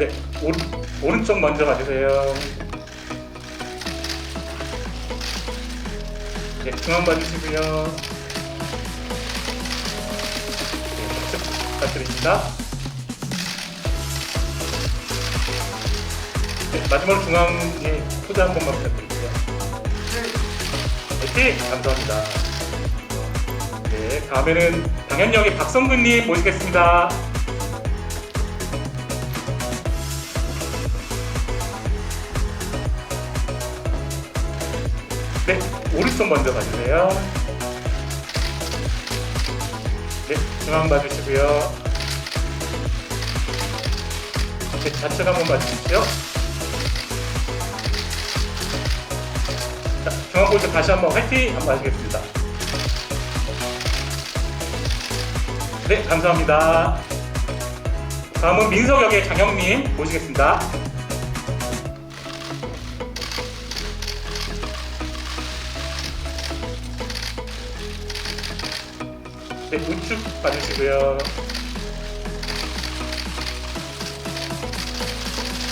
네, 오, 오른 쪽 먼저 봐주세요. 네, 중앙 봐주시고요. 네, 부탁드립니다. 네, 마지막으로 중앙에 포즈 한 번만 부탁드릴게요. 네, 감사합니다. 네, 다음에는 당연역의 박성근님 모시겠습니다. 네, 오른쪽 먼저 봐주세요. 네, 중앙 봐주시고요. 네, 좌측 한번 봐주십시오. 자, 중앙 볼때 다시 한번 화이팅 한번 하시겠습니다. 네, 감사합니다. 다음은 민석역의 장영님 모시겠습니다. 네, 우측 봐주시고요.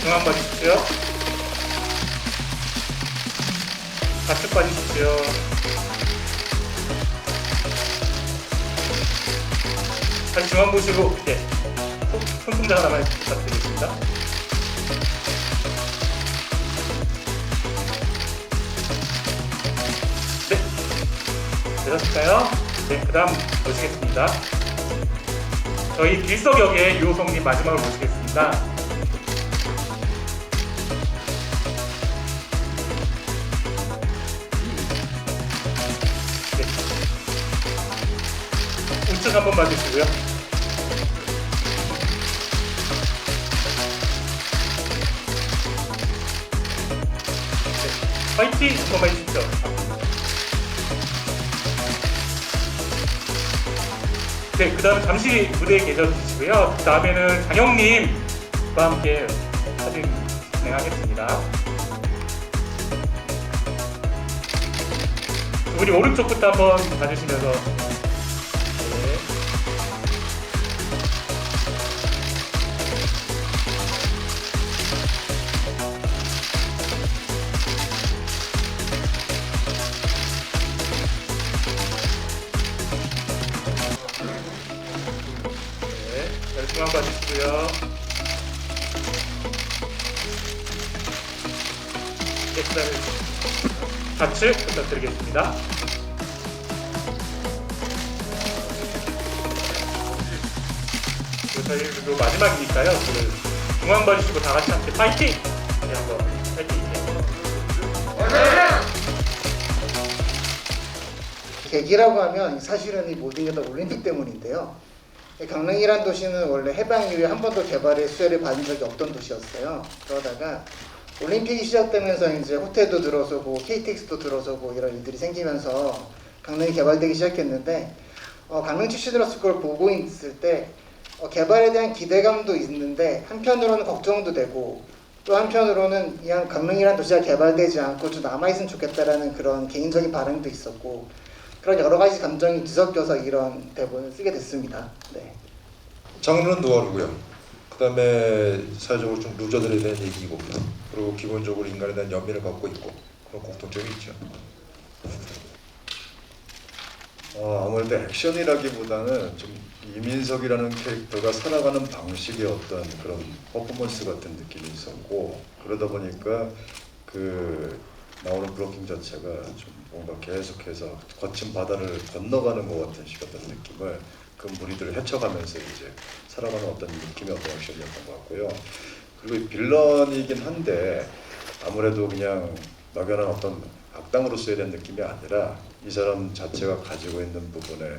중앙 봐주십시오. 좌측 봐주십시오. 다시 중앙 보시고, 네. 손- 손동작 하나만 부탁드리겠습니다. 네. 되셨을까요? 네, 그 다음 모시겠습니다. 저희 빌석역의 유호성님 마지막으로 모시겠습니다. 네. 우측 한번 봐주시고요. 네. 화이팅 한번만 해주십시오. 네, 그 다음 잠시 무대에 계셔주시고요. 그 다음에는 장영님과 함께 사진 진행하겠습니다. 우리 오른쪽부터 한번 봐주시면서. 중앙 봐주시고요. 네, 그 다음에 좌측 부탁드리겠습니다. 저희 그리고 마지막이니까요. 그 중앙 봐주시고 다 같이 함께 파이팅! 네, 한번 파이팅! 계기라고 하면 사실은 이 모든 게 다 올림픽 때문인데요. 강릉이란 도시는 원래 해방 이후에 한 번도 개발의 수혜를 받은 적이 없던 도시였어요. 그러다가 올림픽이 시작되면서 이제 호텔도 들어서고 KTX도 들어서고 이런 일들이 생기면서 강릉이 개발되기 시작했는데 어, 강릉 출신으로서 그걸 보고 있을 때 어, 개발에 대한 기대감도 있는데 한편으로는 걱정도 되고 또 한편으로는 그냥 강릉이란 도시가 개발되지 않고 좀 남아있으면 좋겠다라는 그런 개인적인 바람도 있었고 그런 여러 가지 감정이 뒤섞여서 이런 대본을 쓰게 됐습니다. 네. 장르는 노화르고요. 그다음에 사회적으로 좀 루저들에 대한 얘기고 그리고 기본적으로 인간에 대한 연민을 갖고 있고 그런 공통점이 있죠. 어, 아무래도 액션이라기보다는 좀 이민석이라는 캐릭터가 살아가는 방식의 어떤 그런 퍼포먼스 같은 느낌이 있었고 그러다 보니까 그 나오는 블로킹 자체가 좀 뭔가 계속해서 거친 바다를 건너가는 것 같은 식 어떤 느낌을 그 무리들을 헤쳐가면서 이제 살아가는 어떤 느낌의 어떤 액션이었던 것 같고요. 그리고 이 빌런이긴 한데 아무래도 그냥 막연한 어떤 악당으로 써야 되는 느낌이 아니라 이 사람 자체가 가지고 있는 부분에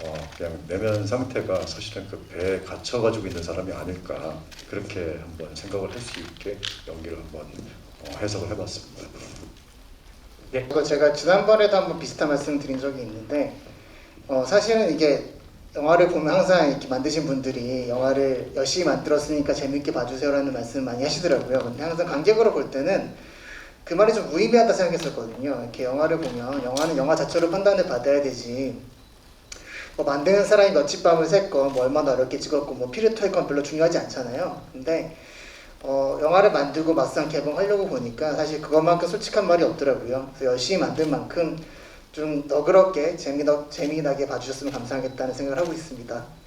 어 그냥 내면 상태가 사실은 그 배에 갇혀 가지고 있는 사람이 아닐까 그렇게 한번 생각을 할 수 있게 연기를 한번 어, 해석을 해봤습니다. 이거 제가 지난번에도 한번 비슷한 말씀 드린 적이 있는데 어, 사실은 이게 영화를 보면 항상 이렇게 만드신 분들이 영화를 열심히 만들었으니까 재밌게 봐주세요라는 말씀 많이 하시더라고요. 근데 항상 관객으로 볼 때는 그 말이 좀 무의미하다 생각했었거든요. 이렇게 영화를 보면 영화는 영화 자체로 판단을 받아야 되지. 뭐 만드는 사람이 며칠 밤을 샜건 뭐 얼마나 어렵게 찍었고 뭐 피를 토했건 별로 중요하지 않잖아요. 근데 어, 영화를 만들고 막상 개봉하려고 보니까 사실 그것만큼 솔직한 말이 없더라고요. 그래서 열심히 만든 만큼 좀 너그럽게 재미나, 재미나게 봐주셨으면 감사하겠다는 생각을 하고 있습니다. 네.